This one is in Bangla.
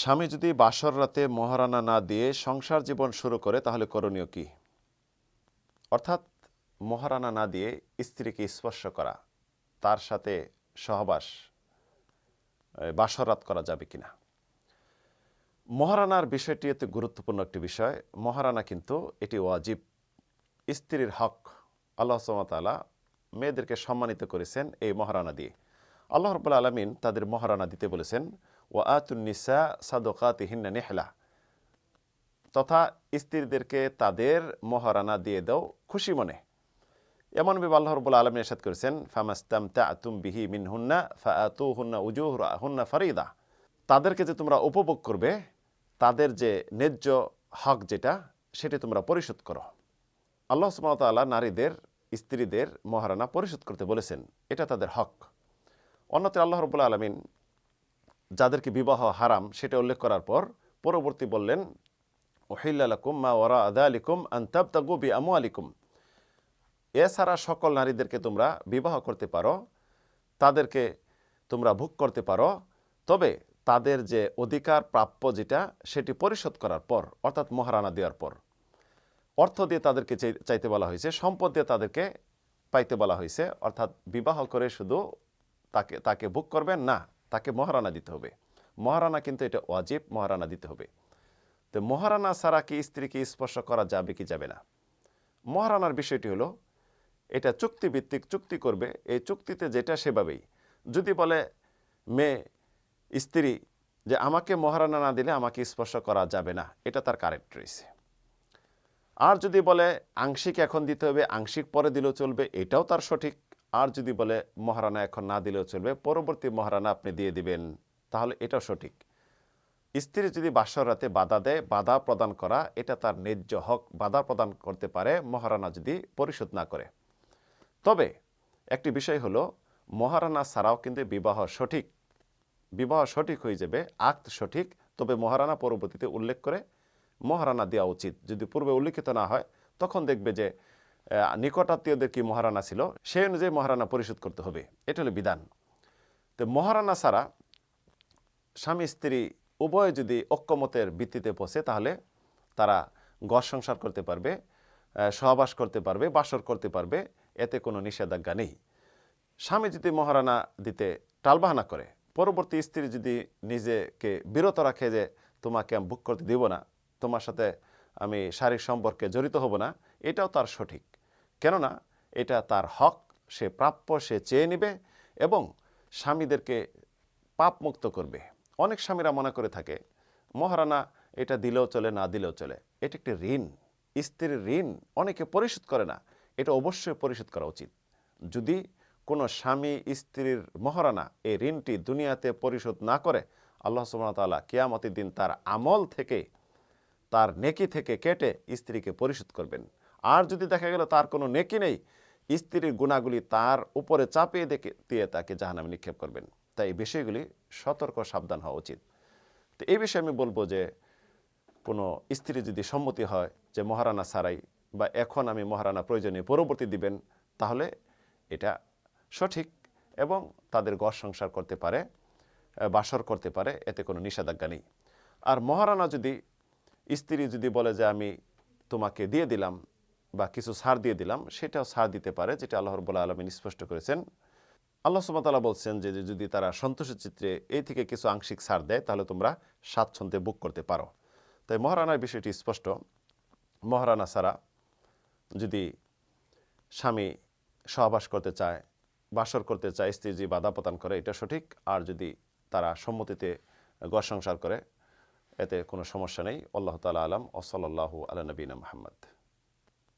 স্বামী যদি বাসর রাতে মহারানা না দিয়ে সংসার জীবন শুরু করে, তাহলে করণীয় কি? অর্থাৎ মহারানা না দিয়ে স্ত্রীকে স্পর্শ করা, তার সাথে সহবাস বাসরাত করা যাবে কিনা? মহারানার বিষয়টি এতে গুরুত্বপূর্ণ একটি বিষয়। মহারানা কিন্তু এটি ওয়াজিব। স্ত্রীর হক আল্লাহ সুমতালা মেয়েদেরকে সম্মানিত করেছেন এই মহারানা দিয়ে। আল্লাহ রব্বুল আলমিন তাদের মহারানা দিতে বলেছেন ও আতুন্নিসা সাদকাতিহিন্না নেহলা তথা স্ত্রীদেরকে তাদের মহারানা দিয়ে দাও, খুশি মনে। এমন বিভাগ আল্লাহ রব্বুল আলমিন এরশাদ করেছেন ফামাস্তাম তুম বিহি মিন হুন্না ফাতু হুন্না উজুহ হুন্না ফারিদা. তাদেরকে যে তোমরা উপভোগ করবে, তাদের যে ন্যায্য হক যেটা, সেটি তোমরা পরিশোধ করো। আল্লাহ সুমতাল্লাহ নারীদের, স্ত্রীদের মহারানা পরিশোধ করতে বলেছেন, এটা তাদের হক। অন্যত্র আল্লাহ রবুল্লা আলমিন যাদেরকে বিবাহ হারাম সেটা উল্লেখ করার পর পরবর্তী বললেন ওহিল্লাকুম মা ওরা আদা আলিকুম আন্তাবতাগু বি আমু আলিকুম এছাড়া সকল নারীদেরকে তোমরা বিবাহ করতে পারো, তাদেরকে তোমরা ভোগ করতে পারো, তবে তাদের যে অধিকার প্রাপ্য যেটা সেটি পরিশোধ করার পর, অর্থাৎ মহারানা দেওয়ার পর। অর্থ দিয়ে তাদেরকে চাই- চাইতে বলা হয়েছে, সম্পদ দিয়ে তাদেরকে পাইতে বলা হয়েছে, অর্থাৎ বিবাহ করে শুধু তাকে তাকে বুক করবেন না তাকে মহারানা দিতে হবে। মহারানা কিন্তু এটা ওয়াজিব মহারানা দিতে হবে। তো মহারানা ছাড়া কি স্ত্রীকে স্পর্শ করা যাবে কি যাবে না? মহারানার বিষয়টি হলো, এটা চুক্তিভিত্তিক, চুক্তি করবে। এই চুক্তিতে যেটা সেভাবেই। যদি বলে, মেয়ে, স্ত্রী, যে আমাকে মহারানা না দিলে আমাকে স্পর্শ করা যাবে না। এটা তার কারেক্ট রয়েছে। আর যদি বলে, আংশিক এখন দিতে হবে, আংশিক পরে দিলেও চলবে, এটাও তার সঠিক। আর যদি বলে, মহারানা এখন না দিলেও চলবে, পরবর্তী মহারানা আপনি দিয়ে দিবেন, তাহলে এটাও সঠিক। স্ত্রী যদি বাসর রাতে বাধা দেয়, বাধা প্রদান করা, এটা তার ন্যায্য হক, বাধা প্রদান করতে পারে, মহারানা যদি পরিশোধ না করে। তবে একটি বিষয় হলো, মহারানা ছাড়াও কিন্তু বিবাহ সঠিক। বিবাহ সঠিক হয়ে যাবে, আক্ত সঠিক, তবে মহারানা পরবর্তীতে উল্লেখ করে মহারানা দেওয়া উচিত। যদি পূর্বে উল্লিখিত না হয়, তখন দেখবে যে নিকটাত্মীয়দের কি মহারানা ছিল, সেই অনুযায়ী মহারানা পরিশোধ করতে হবে। এটা হলো বিধান। তো মহারানা ছাড়া স্বামী, স্ত্রী উভয় যদি ঐক্যমতের ভিত্তিতে পৌঁছে তাহলে তারা গড় সংসার করতে পারবে সহবাস করতে পারবে, বাসর করতে পারবে, এতে কোনো নিষেধাজ্ঞা নেই। স্বামী যদি মহারানা দিতে টালবাহানা করে, পরবর্তী স্ত্রী যদি নিজেকে বিরত রাখে যে, তোমাকে আমি বুক করতে দিব না, তোমার সাথে আমি শারীরিক সম্পর্কে জড়িত হব না এটাও তার সঠিক। কেননা এটা তার হক, সে প্রাপ্য, সে চেয়ে নেবে এবং স্বামীদেরকে পাপ মুক্ত করবে। অনেক স্বামীরা মনে করে থাকে, মহারানা, এটা দিলেও চলে, না দিলেও চলে। এটা একটি ঋণ, স্ত্রীর ঋণ। অনেকে পরিশোধ করে না, এটা অবশ্যই পরিশোধ করা উচিত। যদি কোনো স্বামী, স্ত্রীর মহারানা এই ঋণটি দুনিয়াতে পরিশোধ না করে, আল্লাহ সুবাহতাল্লাহ কেয়ামতের দিন তার আমল থেকে, তার নেকি থেকে কেটে স্ত্রীকে পরিশোধ করবেন। আর যদি দেখা গেল তার কোনো নেকি নেই, স্ত্রীর গুণাগুলি তার উপরে চাপিয়ে দেখে, দিয়ে তাকে জাহানামে নিক্ষেপ করবেন। তাই এই বিষয়গুলি সতর্ক সাবধান হওয়া উচিত। তো এই বিষয়ে আমি বলব যে, কোনো স্ত্রী যদি সম্মতি হয় যে মহারানা ছাড়াই বা এখন আমি মহারানা প্রয়োজনে পরবর্তী দিবেন, তাহলে এটা সঠিক এবং তাদের গড় সংসার করতে পারে বাসর করতে পারে, এতে কোনো নিষেধাজ্ঞা নেই। আর মহারানা যদি, স্ত্রী যদি বলে যে আমি তোমাকে দিয়ে দিলাম বা কিছু ছাড় দিয়ে দিলাম, সেটাও ছাড় দিতে পারে, যেটা আল্লাহ রবুল্লা আলমিন স্পষ্ট করেছেন। আল্লাহ সুমতাল্লাহ বলছেন যে যে যদি তারা সন্তোষের চিত্রে এই থেকে কিছু আংশিক ছাড় দেয়, তাহলে তোমরা স্বাচ্ছন্দ্যে বুক করতে পারো। তাই মহারানার বিষয়টি স্পষ্ট। মহারানা ছাড়া যদি স্বামী সহবাস করতে চায়, বাসর করতে চায়, স্ত্রী যদি বাধা প্রদান করে, এটা সঠিক। আর যদি তারা সম্মতিতে গড় সংসার করে, এতে কোনো সমস্যা নেই। আল্লাহ তালা আলম। ওসলাল্লাহু আলা নবীনা মোহাম্মদ।